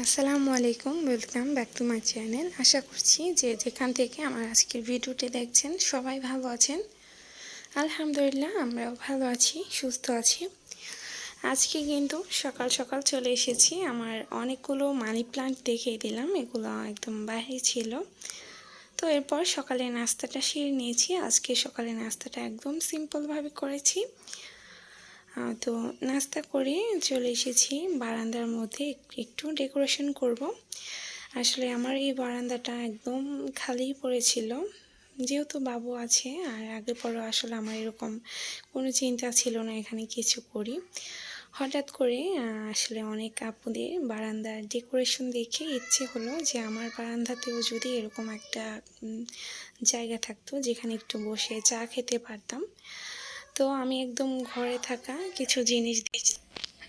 আসসালামু আলাইকুম welcome back to my channel আশা করছি যে যেখান থেকে আমার আজকের ভিডিওটি দেখছেন সবাই ভালো আছেন। আলহামদুলিল্লাহ, আমরাও ভালো আছি, সুস্থ আছি। আজকে কিন্তু সকাল সকাল চলে এসেছি, আমার অনেকগুলো মানি প্লান্ট দেখিয়ে দিলাম, এগুলো একদম বাইরে ছিল। তো এরপর সকালে নাস্তাটা সেরে নিয়েছি, আজকে সকালে নাস্তাটা একদম সিম্পলভাবে করেছি। তো নাস্তা করে চলে এসেছি। বারান্দার মধ্যে একটু ডেকোরেশন করব। আসলে আমার এই বারান্দাটা একদম খালি পড়েছিল। যেহেতু বাবু আছে, আর আগে পরে আসলে আমার এরকম কোনো চিন্তা ছিল না এখানে কিছু করি। হঠাৎ করে আসলে অনেক আপুদের বারান্দার ডেকোরেশন দেখে ইচ্ছে হলো যে আমার বারান্দাতেও যদি এরকম একটা জায়গা থাকতো যেখানে একটু বসে চা খেতে পারতাম। তো আমি একদম ঘরে থাকা কিছু জিনিস দিয়েছি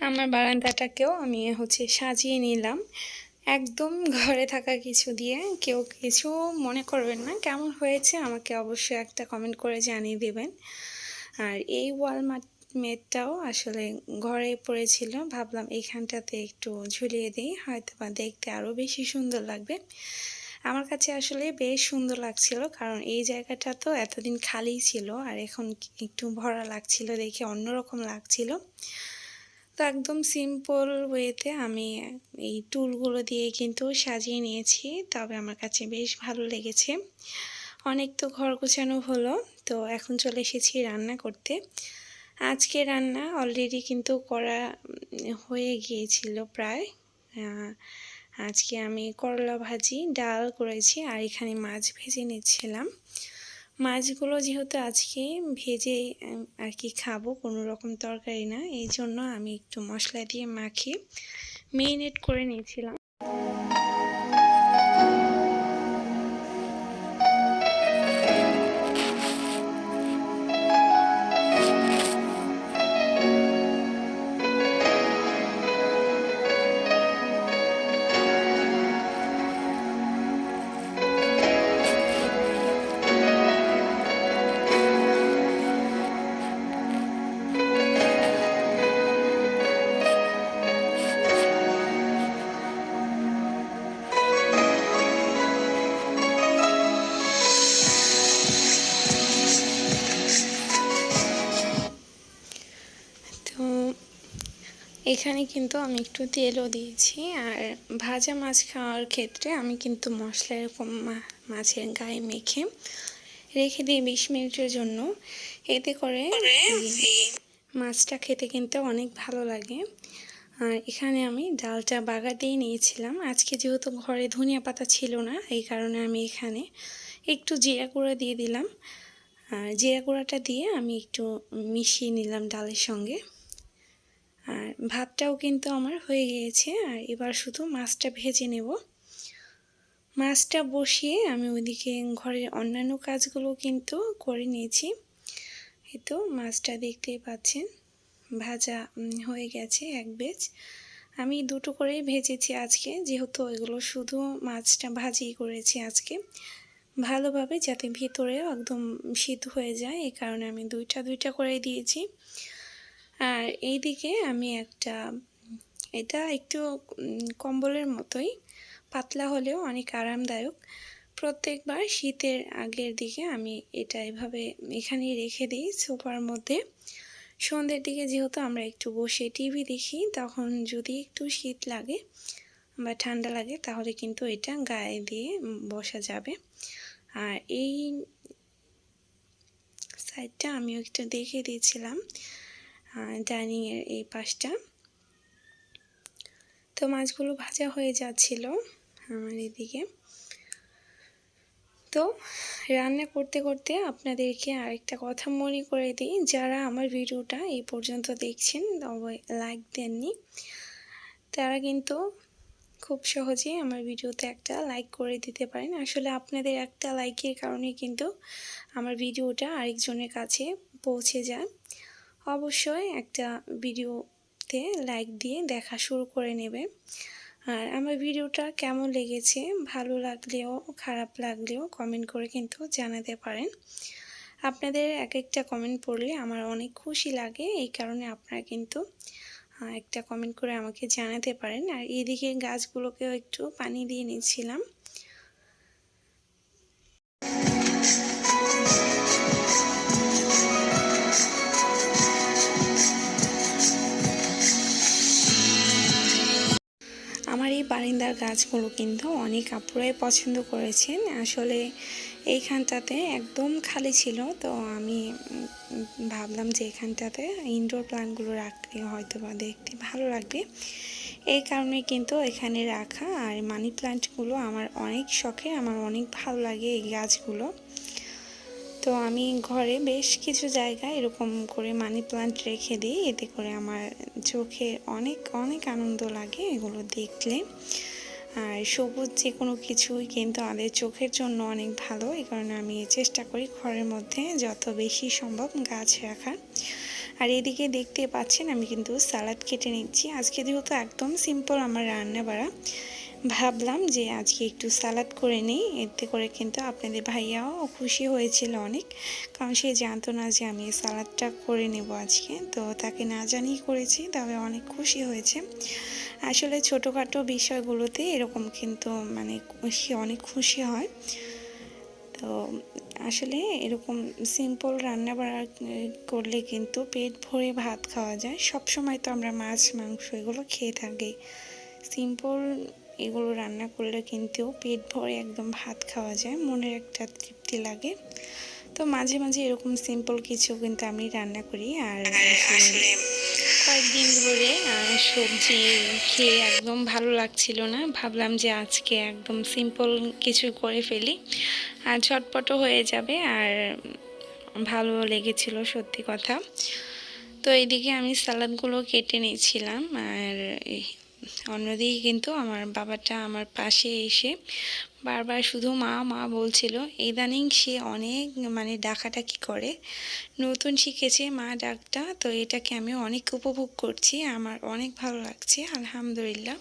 আমার বারান্দাটাকেও আমি হচ্ছে সাজিয়ে নিলাম। একদম ঘরে থাকা কিছু দিয়ে কেউ কিছু মনে করবেন না, কেমন হয়েছে আমাকে অবশ্যই একটা কমেন্ট করে জানিয়ে দেবেন। আর এই ওয়াল মেটটাও আসলে ঘরে পড়েছিল, ভাবলাম এইখানটাতে একটু ঝুলিয়ে দিই হয়তো বা দেখতে আরও বেশি সুন্দর লাগবে। আমার কাছে আসলে বেশ সুন্দর লাগছিল। কারণ এই জায়গাটা তো এতদিন খালি ছিল আর এখন একটু ভরা লাগছিল, দেখে অন্যরকম লাগছিল। তো একদম সিম্পল ওয়েতে আমি এই টুলগুলো দিয়ে কিন্তু সাজিয়ে নিয়েছি, তবে আমার কাছে বেশ ভালো লেগেছে। অনেক তো ঘর গোছানো হলো, তো এখন চলে এসেছি রান্না করতে। আজকে রান্না অলরেডি কিন্তু করা হয়ে গিয়েছিল প্রায়। আজকে আমি করলা ভাজি, ডাল করেছি আর এখানে মাছ ভেজে নিচ্ছিলাম। মাছগুলো যেহেতু আজকে ভেজে আর কি খাব, কোনো রকম তরকারি না, এই জন্য আমি একটু মশলা দিয়ে মাখিয়ে মেরিনেট করে নিয়েছিলাম এখানে কিন্তু আমি একটু তেলও দিয়েছি আর ভাজা মাছ খাওয়ার ক্ষেত্রে আমি কিন্তু মশলা এরকম মাছের গায়ে মেখে রেখে দিই বিশ মিনিটের জন্য। এতে করে মাছটা খেতে কিন্তু অনেক ভালো লাগে। আর এখানে আমি ডালটা বাগা দিয়ে নিয়েছিলাম। আজকে যেহেতু ঘরে ধনিয়া পাতা ছিল না এই কারণে আমি এখানে একটু জিরা গুঁড়া দিয়ে দিলাম। আর জিরা গুঁড়াটা দিয়ে আমি একটু মিশিয়ে নিলাম ডালের সঙ্গে। আর ভাতটাও কিন্তু আমার হয়ে গিয়েছে, আর এবার শুধু মাছটা ভেজে নেব। মাছটা বসিয়ে আমি ওইদিকে ঘরের অন্যান্য কাজগুলো কিন্তু করে নিয়েছি। এই তো মাছটা দেখতেই পাচ্ছেন, ভাজা হয়ে গেছে এক বেজ আমি দুটো করেই ভেজেছি আজকে, যেহেতু এগুলো শুধু মাছটা ভাজি করেছি আজকে। ভালোভাবে যাতে ভিতরেও একদম সিদ্ধ হয়ে যায় এই কারণে আমি দুইটা দুইটা করে দিয়েছি। আর এই দিকে আমি একটা, এটা একটু কম্বলের মতোই, পাতলা হলেও অনেক আরামদায়ক। প্রত্যেকবার শীতের আগের দিকে আমি এটা এভাবে এখানেই রেখে দিই সোফার মধ্যে। সন্ধ্যের দিকে যেহেতু আমরা একটু বসে টিভি দেখি, তখন যদি একটু শীত লাগে বা ঠান্ডা লাগে, তাহলে কিন্তু এটা গায়ে দিয়ে বসা যাবে। আর এই সাইডটা আমিও একটু দেখে দিয়েছিলাম। ডাইনিংয়ের এই পাশটা। তো মাছগুলো ভাজা হয়ে যাচ্ছিল আমার এদিকে। তো রান্না করতে করতে আপনাদেরকে আরেকটা কথা মনে করে দিই, যারা আমার ভিডিওটা এই পর্যন্ত দেখছেন লাইক দেননি, তারা কিন্তু খুব সহজেই আমার ভিডিওতে একটা লাইক করে দিতে পারেন। আসলে আপনাদের একটা লাইকের কারণে কিন্তু আমার ভিডিওটা আরেকজনের কাছে পৌঁছে যায়। অবশ্যই একটা ভিডিওতে লাইক দিয়ে দেখা শুরু করে নেবে। আর আমার ভিডিওটা কেমন লেগেছে, ভালো লাগলেও, খারাপ লাগলেও কমেন্ট করে কিন্তু জানাতে পারেন। আপনাদের এক একটা কমেন্ট পড়লে আমার অনেক খুশি লাগে, এই কারণে আপনারা কিন্তু একটা কমেন্ট করে আমাকে জানাতে পারেন। আর এদিকে গাছগুলোকেও একটু পানি দিয়ে নিচ্ছিলাম। বারিন্দার গাছগুলো কিন্তু অনেক আপুরাই পছন্দ করেছেন। আসলে এইখানটাতে একদম খালি ছিল, তো আমি ভাবলাম যে এখানটাতে ইনডোর প্লান্টগুলো রাখলে হয়তো বা দেখতে ভালো লাগবে। এই কারণে কিন্তু এখানে রাখা আর মানি প্লান্টগুলো আমার অনেক শখে, আমার অনেক ভালো লাগে এই গাছগুলো। তো আমি ঘরে বেশ কিছু জায়গায় এরকম করে মানি প্লান্ট রেখে দিই, এতে করে আমার চোখে অনেক অনেক আনন্দ লাগে এগুলো দেখলে। আর সবুজ যে কোনো কিছুই কিন্তু আমাদের চোখের জন্য অনেক ভালো। এই কারণে আমি চেষ্টা করি ঘরের মধ্যে যত বেশি সম্ভব গাছ রাখার। আর এদিকে দেখতে পাচ্ছেন আমি কিন্তু সালাদ কেটে নিচ্ছি। আজকে যেহেতু একদম সিম্পল আমার রান্না বাড়া ভাবলাম যে আজকে একটু সালাদ করে নিই, এতে করে কিন্তু আপনাদের ভাইয়াও খুশি হয়েছিল অনেক। কারণ সে জানতো না যে আমি সালাদটা করে নেব আজকে, তো তাকে না জানিয়ে করেছি, তবে অনেক খুশি হয়েছে। আসলে ছোটোখাটো বিষয়গুলোতে এরকম কিন্তু মানে সে অনেক খুশি হয়। তো আসলে এরকম সিম্পল রান্না বাড়া করলে কিন্তু পেট ভরে ভাত খাওয়া যায়। সব সময় তো আমরা মাছ, মাংস এগুলো খেয়ে থাকি। সিম্পল এগুলো রান্না করলে কিন্তু পেট ভরে একদম ভাত খাওয়া যায় মনের একটা তৃপ্তি লাগে। তো মাঝে মাঝে এরকম সিম্পল কিছু কিন্তু আমি রান্না করি। আর আসলে কয়েকদিন ধরে সবজি খেয়ে একদম ভালো লাগছিল না। ভাবলাম যে আজকে একদম সিম্পল কিছু করে ফেলি। আর ঝটপটও হয়ে যাবে আর ভালো লেগেছিল সত্যি কথা। তো এইদিকে আমি সালাদগুলো কেটে নিয়েছিলাম। আর অন্যদিকে কিন্তু আমার বাবাটা আমার পাশে এসে বারবার শুধু মা মা বলছিল, ইদানিং সে অনেক মানে ডাকাডাকি করে। নতুন শিখেছে মা ডাকটা, তো এটাকে আমি অনেক উপভোগ করছি, আমার অনেক ভালো লাগছে, আলহামদুলিল্লাহ।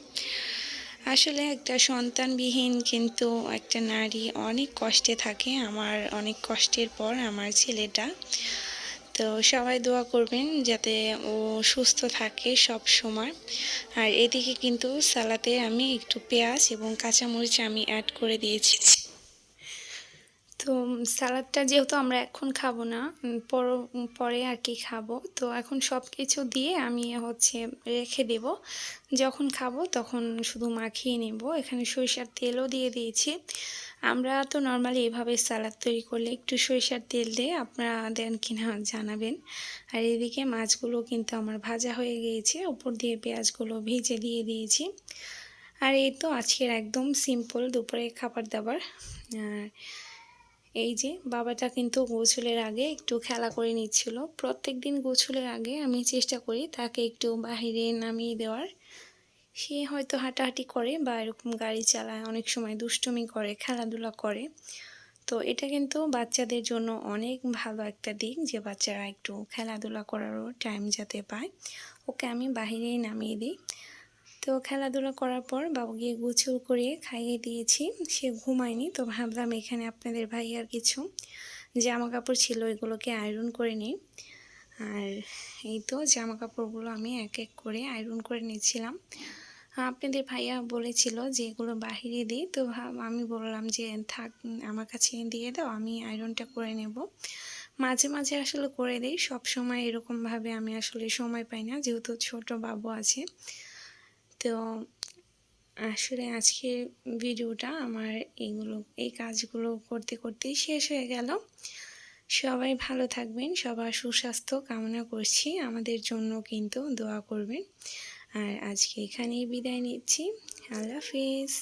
আসলে একটা সন্তানবিহীন কিন্তু একটা নারী অনেক কষ্টে থাকে, আমার অনেক কষ্টের পর আমার ছেলেটা। তো সবাই দোয়া করবেন যাতে ও সুস্থ থাকে সব সময়। আর এদিকে কিন্তু সালাতে আমি একটু পেঁয়াজ এবং কাঁচামরিচ আমি অ্যাড করে দিয়েছি। তো সালাদটা যেহেতু আমরা এখন খাব না পর- পরে আর কি খাব, তো এখন সব কিছু দিয়ে আমি হচ্ছে রেখে দেব। যখন খাব তখন শুধু মাখিয়ে নেব। এখানে সরিষার তেলও দিয়ে দিয়েছি। আমরা তো নর্মালি এভাবে সালাদ তৈরি করলে একটু সরিষার তেল দিয়ে আপনারা দেন কিনা জানাবেন। আর এদিকে মাছগুলো কিন্তু আমার ভাজা হয়ে গিয়েছে, উপর দিয়ে পেঁয়াজগুলো ভেজে দিয়ে দিয়েছি। আর এই তো আজকের একদম সিম্পল দুপুরে খাবার দাবার। আর এই যে বাবাটা কিন্তু গোছলের আগে একটু খেলা করে নিচ্ছিল। প্রত্যেক দিন গোছলের আগে আমি চেষ্টা করি তাকে একটু বাহিরে নামিয়ে দেওয়ার। সে হয়তো হাঁটাহাঁটি করে বা এরকম গাড়ি চালায়, অনেক সময় দুষ্টুমি করে, খেলাধুলা করে। তো এটা কিন্তু বাচ্চাদের জন্য অনেক ভালো একটা দিক যে বাচ্চারা একটু খেলাধুলা করারও টাইম যাতে পায়। ওকে আমি বাহিরেই নামিয়ে দিই। তো খেলাধুলা করার পর বাবুকে গোছল করে খাইয়ে দিয়েছি। সে ঘুমায়নি, তো ভাবলাম এখানে আপনাদের ভাইয়ার কিছু। জামা কাপড় ছিল, এগুলোকে আয়রন করে নিই। আর এই তো জামা কাপড়গুলো আমি এক এক করে আয়রন করে নিচ্ছিলাম। আপনাদের ভাইয়া বলেছিল যে এগুলো বাহিরে দিই, তো আমি বললাম যে থাক, আমার কাছে দিয়ে দাও, আমি আয়রনটা করে নেব। মাঝে মাঝে আসলে করে দিই সব সময় এরকমভাবে আমি আসলে সময় পাই না, যেহেতু ছোট বাবু আছে। তো আসলে আজকের ভিডিওটা আমার এইগুলো এই কাজগুলো করতে করতেই শেষ হয়ে গেল। সবাই ভালো থাকবেন, সবার সুস্বাস্থ্য কামনা করছি, আমাদের জন্য কিন্তু দোয়া করবেন। আর আজকে এখানেই বিদায় নিচ্ছি, আল্লাহ হাফিজ।